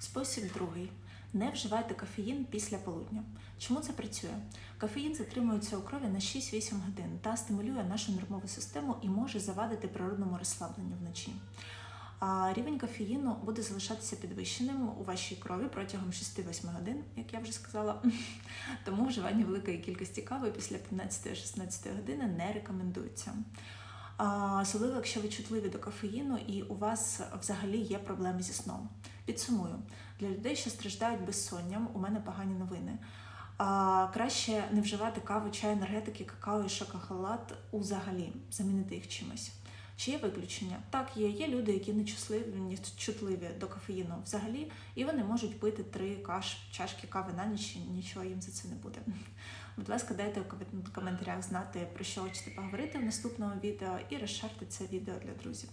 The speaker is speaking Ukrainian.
Спосіб другий. Не вживайте кофеїн після полудня. Чому це працює? Кофеїн затримується у крові на 6-8 годин та стимулює нашу нервову систему і може завадити природному розслабленню вночі. А рівень кофеїну буде залишатися підвищеним у вашій крові протягом 6-8 годин, як я вже сказала. Тому вживання великої кількості кави після 15-16 години не рекомендується. Особливо, якщо ви чутливі до кофеїну і у вас взагалі є проблеми зі сном. Підсумую, для людей, що страждають безсонням, у мене погані новини. А, краще не вживати каву, чай, енергетики, какао і шоколад взагалі, замінити їх чимось. Чи є виключення? Так, є. Є люди, які не чутливі, чутливі до кофеїну взагалі, і вони можуть пити три каш, чашки кави на ніч, і нічого їм за це не буде. Будь ласка, дайте у коментарях знати, про що хочете поговорити в наступному відео, і розшарте це відео для друзів.